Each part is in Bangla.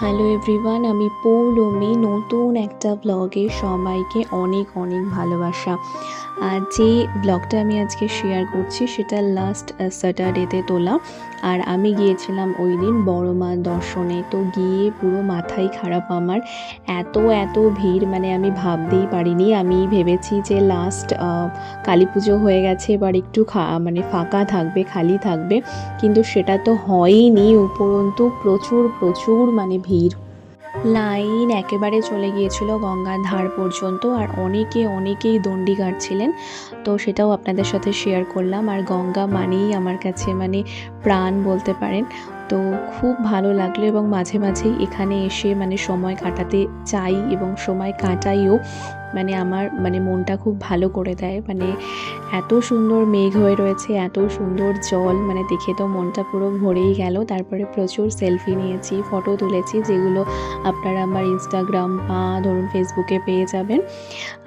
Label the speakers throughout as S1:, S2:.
S1: হ্যালো এভরিওয়ান আমি পৌলমি, নতুন একটা ব্লগে সবাইকে অনেক অনেক ভালোবাসা। আর যে ব্লগটা আমি আজকে শেয়ার করছি, সেটা লাস্ট স্যাটারডেতে তোলা। আর আমি গিয়েছিলাম ওই দিন বড় মা দর্শনে। তো গিয়ে পুরো মাথাই খারাপ আমার। এত এত ভিড় মানে আমি ভাবতেই পারিনি। আমি ভেবেছি যে লাস্ট কালী পুজো হয়ে গেছে, এবার একটু মানে ফাঁকা থাকবে, খালি থাকবে। কিন্তু সেটা তো হয়ইনি উপরন্তু। প্রচুর প্রচুর মানে ভিড়। লাইন একেবারে চলে গিয়েছিল গঙ্গার ধার পর্যন্ত আর অনেকে অনেকেই দণ্ডি কাটছিলেন তো সেটাও আপনাদের সাথে শেয়ার করলাম। আর গঙ্গা মানেই আমার কাছে মানে প্রাণ বলতে পারেন। তো খুব ভালো লাগল এবং মাঝে মাঝেই এখানে এসে মানে সময় কাটাতে চাই এবং সময় কাটাইও মানে আমার মানে মনটা খুব ভালো করে দেয়। মানে এত সুন্দর মেঘ হয়ে রয়েছে, এত সুন্দর জল মানে দেখে তো মনটা পুরো ভরেই গেল। তারপরে প্রচুর সেলফি নিয়েছি ফটো তুলেছি, যেগুলো আপনারা আমার ইনস্টাগ্রাম বা ধরুন ফেসবুকে পেয়ে যাবেন।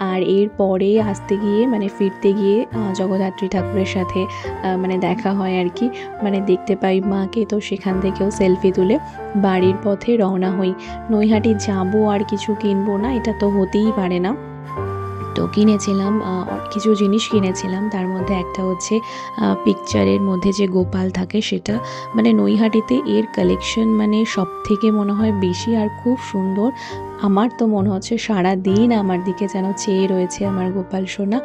S1: আর এরপরে আসতে গিয়ে মানে ফিরতে গিয়ে জগদ্ধাত্রী ঠাকুরের সাথে মানে দেখা হয় আর কি। মানে দেখতে পাই মাকে তো সেখান থেকেও সেলফি তুলে। বাড়ির পথে রওনা হই। নৈহাটি যাব আর কিছু কিনবো না, এটা তো হতেই পারে না। তো কিনেছিলাম কিছু জিনিস কিনেছিলাম। তার মধ্যে একটা হচ্ছে পিকচারের মধ্যে যে গোপাল থাকে সেটা মানে নৈহাটিতে এর কালেকশন মানে সব থেকে মনে হয় বেশি আর খুব সুন্দর। আমার তো মনে হচ্ছে সারা দিন আমার দিকে যেন চেয়ে রয়েছে আমার গোপাল সোনা।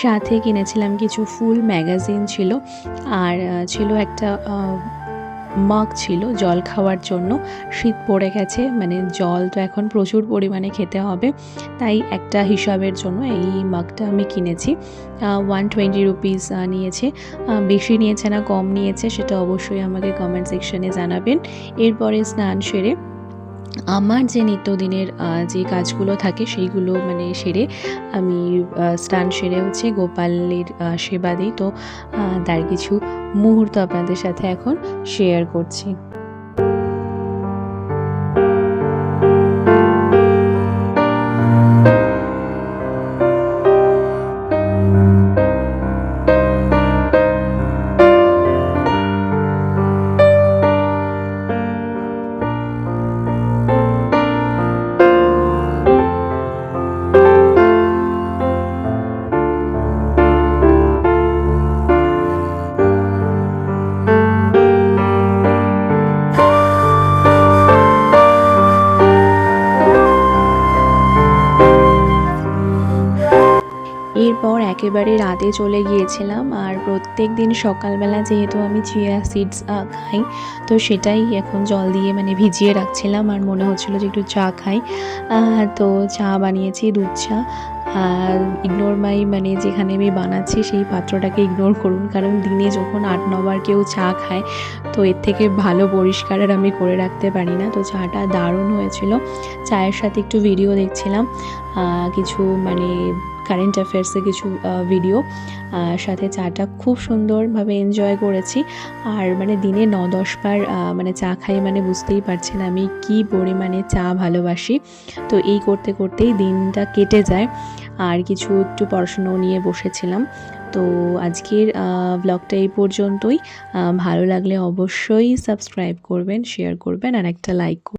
S1: সাথে কিনেছিলাম কিছু ফুল ম্যাগাজিন ছিল, আর ছিল একটা মাগ ছিল জল খাওয়ার জন্য। শীত পড়ে গেছে মানে জল তো এখন প্রচুর পরিমাণে খেতে হবে। তাই একটা হিসাবের জন্য এই মাগটা আমি কিনেছি। ওয়ান টোয়েন্টি রুপিস নিয়েছে। বেশি নিয়েছে না, কম নিয়েছে, সেটা অবশ্যই আমাকে কমেন্ট সেকশনে জানাবেন। এরপরে স্নান সেরে আমার যে নিত্যদিনের যে কাজগুলো থাকে সেইগুলো মানে সেরে আমি স্নান সেরে হচ্ছে গোপালের সেবা দিই। তো তার কিছু মুহূর্ত আপনাদের সাথে এখন শেয়ার করছি। এরপর একেবারে রাতে চলে গিয়েছিলাম আর প্রত্যেক দিন সকালবেলা যেহেতু আমি চিয়া সিডস খাই, তো সেটাই এখন জল দিয়ে মানে ভিজিয়ে রাখছিলাম আর মনে হচ্ছিল যে একটু চা খাই। তো চা বানিয়েছি, দুধ চা। আর ইগনোর মাই মানে যেখানে আমি বানাচ্ছি সেই পাত্রটাকে ইগনোর করুন, কারণ দিনে যখন আট নবার কেউ চা খায়, তো এর থেকে ভালো পরিষ্কার আর আমি করে রাখতে পারি না। তো চাটা দারুণ হয়েছিল। চায়ের সাথে একটু ভিডিও দেখছিলাম। কিছু মানে কারেন্ট অ্যাফেয়ার্সে কিছু ভিডিও সাথে চাটা খুব সুন্দরভাবে এনজয় করেছি। আর মানে দিনে ন দশ বার মানে চা খাই মানে বুঝতেই পারছেন আমি কি পরিমাণে চা ভালোবাসি। তো এই করতে করতেই দিনটা কেটে যায়। আর কিছু একটু পড়াশুনো নিয়ে বসেছিলাম। তো আজকের ব্লগটা এই পর্যন্তই। ভালো লাগলে অবশ্যই সাবস্ক্রাইব করবেন শেয়ার করবেন, আর একটা লাইক